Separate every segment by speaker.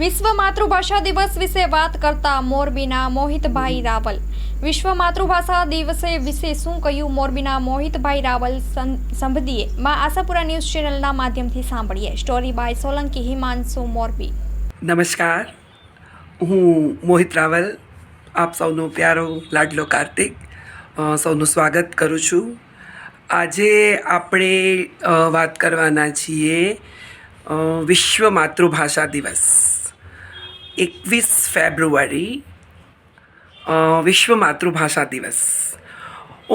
Speaker 1: વિશ્વ માતૃભાષા દિવસ વિશે વાત કરતા મોરબીના મોહિતભાઈ રાવલ. વિશ્વ માતૃભાષા દિવસે વિશે શું કહ્યું? મોરબીના મોહિતભાઈ રાવલ સં- સંબંધીએ માં આશાપુરા ન્યૂઝ ચેનલના માધ્યમથી સાંભળીએ. Story by Solanki, Himanshu Morbi.
Speaker 2: નમસ્કાર. હું મોહિત રાવલ, આપ સૌનો પ્યારો લાડલો કાર્તિક સૌનું સ્વાગત કરું છું. આજે આપણે વાત કરવાના છીએ વિશ્વ માતૃભાષા દિવસ. એકવીસ ફેબ્રુઆરી વિશ્વ માતૃભાષા દિવસ.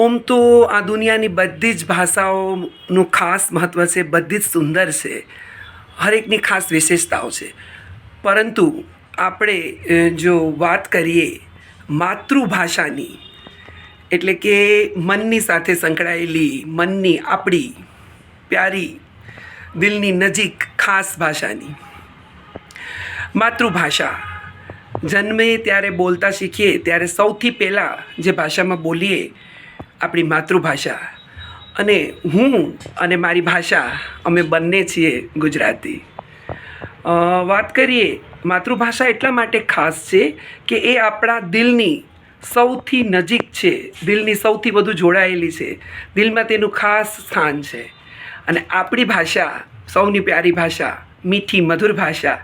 Speaker 2: ઓમ તો આ દુનિયાની બધી જ ભાષાઓનું ખાસ મહત્ત્વ છે, બધી જ સુંદર છે, હરેકની ખાસ વિશેષતાઓ છે. પરંતુ આપણે જો વાત કરીએ માતૃભાષાની, એટલે કે મનની સાથે સંકળાયેલી, મનની આપણી, પ્યારી, દિલની નજીક ખાસ ભાષાની માતૃભાષા. જન્મે ત્યારે બોલતા શીખીએ, ત્યારે સૌથી પહેલાં જે ભાષામાં બોલીએ, આપણી માતૃભાષા. અને હું અને મારી ભાષા, અમે બંને છીએ ગુજરાતી. વાત કરીએ, માતૃભાષા એટલા માટે ખાસ છે કે એ આપણા દિલની સૌથી નજીક છે, દિલની સૌથી વધુ જોડાયેલી છે. દિલમાં તેનું ખાસ સ્થાન છે. અને આપણી ભાષા, સૌની પ્યારી ભાષા, મીઠી મધુર ભાષા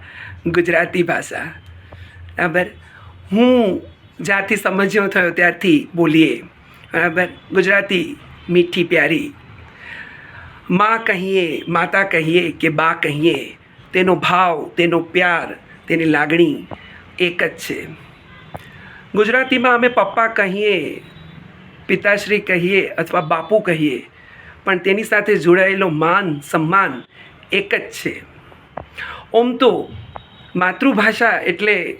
Speaker 2: ગુજરાતી ભાષા. બરાબર? હું જ્યારથી સમજ્યો થયો ત્યારથી બોલીએ. બરાબર? ગુજરાતી મીઠી પ્યારી. માં કહીએ, માતા કહીએ કે બા કહીએ, તેનો ભાવ, તેનો પ્યાર, તેની લાગણી એક જ છે. ગુજરાતીમાં અમે પપ્પા કહીએ, પિતાશ્રી કહીએ અથવા બાપુ કહીએ, પણ તેની સાથે જોડાયેલો માન, સન્માન એક જ છે. ઓમ તો માતૃભાષા એટલે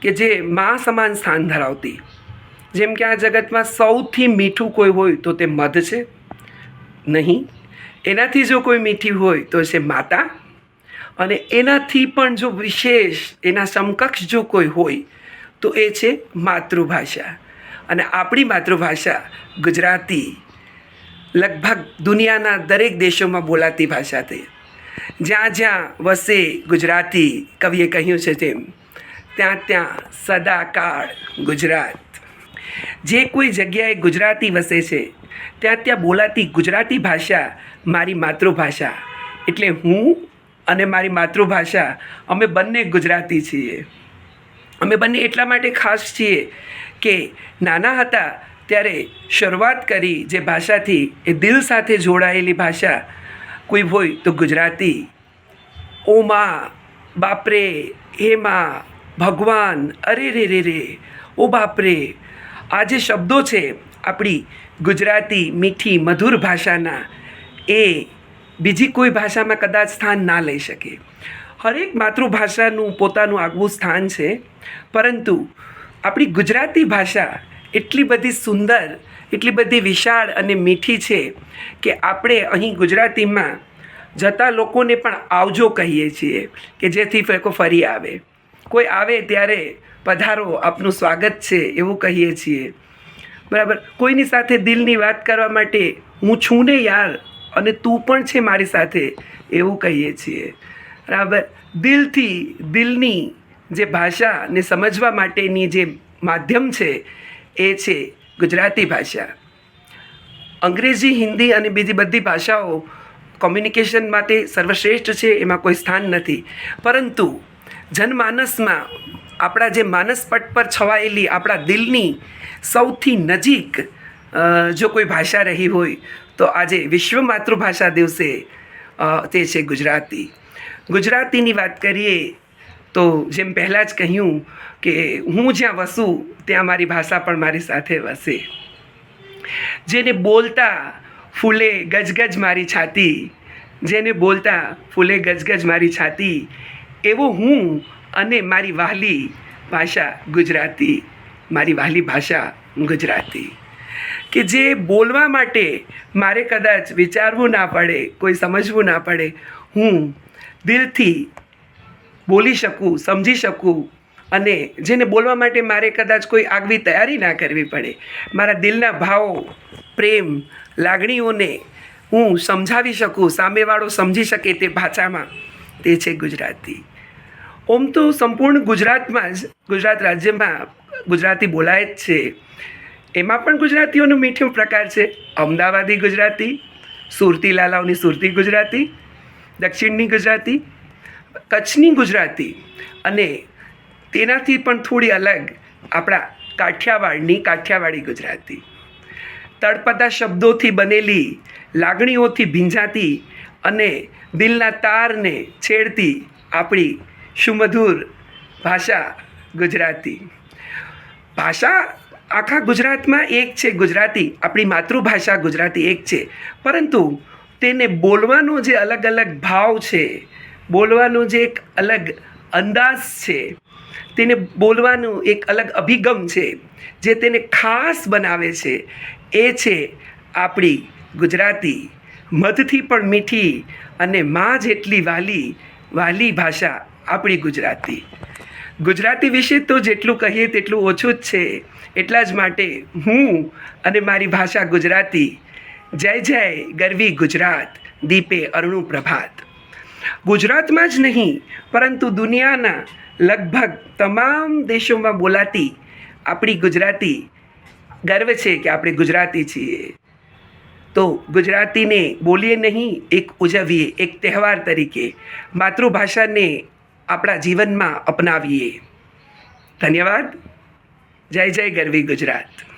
Speaker 2: કે જે મા સમાન સ્થાન ધરાવતી. જેમ કે આ જગતમાં સૌથી મીઠું કોઈ હોય તો તે મધ છે, નહીં. એનાથી જો કોઈ મીઠી હોય તો છે માતા. અને એનાથી પણ જો વિશેષ એના સમકક્ષ જો કોઈ હોય તો એ છે માતૃભાષા. અને આપણી માતૃભાષા ગુજરાતી, લગભગ દુનિયાના દરેક દેશોમાં બોલાતી ભાષા થઈ જ્યાં જ્યાં વસે ગુજરાતી કવિએ કહ્યું છે તેમ, ત્યાં ત્યાં સદાકાળ ગુજરાત. જે કોઈ જગ્યાએ ગુજરાતી વસે છે, ત્યાં ત્યાં બોલાતી ગુજરાતી ભાષા મારી માતૃભાષા. એટલે હું અને મારી માતૃભાષા, અમે બંને ગુજરાતી છીએ. અમે બંને એટલા માટે ખાસ છીએ કે નાના હતા ત્યારે શરૂઆત કરી જે ભાષાથી એ દિલ સાથે જોડાયેલી ભાષા કોઈ હોય તો ગુજરાતી. ઓ માં, બાપરે, હે માં, ભગવાન, અરે, રે રે રે. ઓ બાપરે, આ જે શબ્દો છે આપણી ગુજરાતી મીઠી મધુર ભાષાના, એ બીજી કોઈ ભાષામાં કદાચ સ્થાન ના લઈ શકે. હરેક માતૃભાષાનું પોતાનું આગવું સ્થાન છે. પરંતુ આપણી ગુજરાતી ભાષા એટલી બધી સુંદર એટલી બધી વિશાળ અને મીઠી છે કે આપણે અહીં ગુજરાતીમાં જતા લોકોને પણ આવજો કહીએ છીએ કે જેથી ફેકો ફરી આવે. કોઈ આવે ત્યારે પધારો, આપનું સ્વાગત છે એવું કહીએ છીએ. બરાબર? કોઈની સાથે દિલની વાત કરવા માટે હું છું ને યાર અને તું પણ છે મારી સાથે એવું કહીએ છીએ. બરાબર? દિલથી, દિલની જે ભાષાને સમજવા માટેની જે માધ્યમ છે એ છે ગુજરાતી ભાષા. અંગ્રેજી, હિન્દી અને બીજી બધી ભાષાઓ કોમ્યુનિકેશન માટે સર્વશ્રેષ્ઠ છે, એમાં કોઈ સ્થાન નથી. પરંતુ જનમાનસમાં આપણા જે માનસપટ પર છવાયેલી આપણા દિલની સૌથી નજીક જો કોઈ ભાષા રહી હોય, તો આજે વિશ્વ માતૃભાષા દિવસે તે છે ગુજરાતી. ગુજરાતીની વાત કરીએ તો જેમ પહેલાં જ કહ્યું કે હું જ્યાં વસું, ત્યાં મારી ભાષા પણ મારી સાથે વસે. જેને બોલતા ફૂલે ગજગજ મારી છાતી, જેને બોલતા ફૂલે ગજગજ મારી છાતી, એવો હું અને મારી વહાલી ભાષા ગુજરાતી, મારી વહાલી ભાષા ગુજરાતી. કે જે બોલવા માટે મારે કદાચ વિચારવું ના પડે, કોઈ સમજવું ના પડે, હું દિલથી બોલી શકું, સમજી શકું અને જેને બોલવા માટે મારે કદાચ કોઈ આગવી તૈયારી ના કરવી પડે. મારા દિલના ભાવો, પ્રેમ, લાગણીઓને હું સમજાવી શકું, સામેવાળો સમજી શકે તે ભાષામાં. તે છે ગુજરાતી. ઓમ તો સંપૂર્ણ ગુજરાતમાં જ, ગુજરાત રાજ્યમાં ગુજરાતી બોલાય જ છે. એમાં પણ ગુજરાતીઓનો મીઠો પ્રકાર છે. અમદાવાદી ગુજરાતી સુરતી લાલાઓની સુરતી ગુજરાતી, દક્ષિણની ગુજરાતી કચ્છની ગુજરાતી અને તેનાથી પણ થોડી અલગ આપણા કાઠિયાવાડની કાઠિયાવાડી ગુજરાતી. તળપદા શબ્દોથી બનેલી, લાગણીઓથી ભીંજાતી અને દિલના તારને છેડતી આપણી સુમધુર ભાષા ગુજરાતી. ભાષા આખા ગુજરાતમાં એક છે, ગુજરાતી, આપણી માતૃભાષા ગુજરાતી એક છે. પરંતુ તેને બોલવાનો જે અલગ અલગ ભાવ છે બોલવાનો જે એક અલગ અંદાજ છે, તેને બોલવાનું એક અલગ અભિગમ છે, જે તેને ખાસ બનાવે છે, એ છે આપણી ગુજરાતી મધથી પણ મીઠી અને માં જેટલી વાલી વાલી ભાષા આપણી ગુજરાતી. ગુજરાતી વિશે તો જેટલું કહીએ તેટલું ઓછું જ છે, એટલા જ માટે હું અને મારી ભાષા ગુજરાતી. જય જય ગરવી ગુજરાત, દીપે અરુણું પ્રભાત. ગુજરાતમાં જ નહીં, પરંતુ દુનિયાના લગભગ તમામ દેશોમાં બોલાતી આપણી ગુજરાતી ગર્વ છે કે આપણે ગુજરાતી છીએ. તો ગુજરાતીને બોલીએ નહીં, એક ઉજવીએ, એક તહેવાર તરીકે માતૃભાષાને આપણા જીવનમાં અપનાવીએ. ધન્યવાદ. જય જય ગરવી ગુજરાત.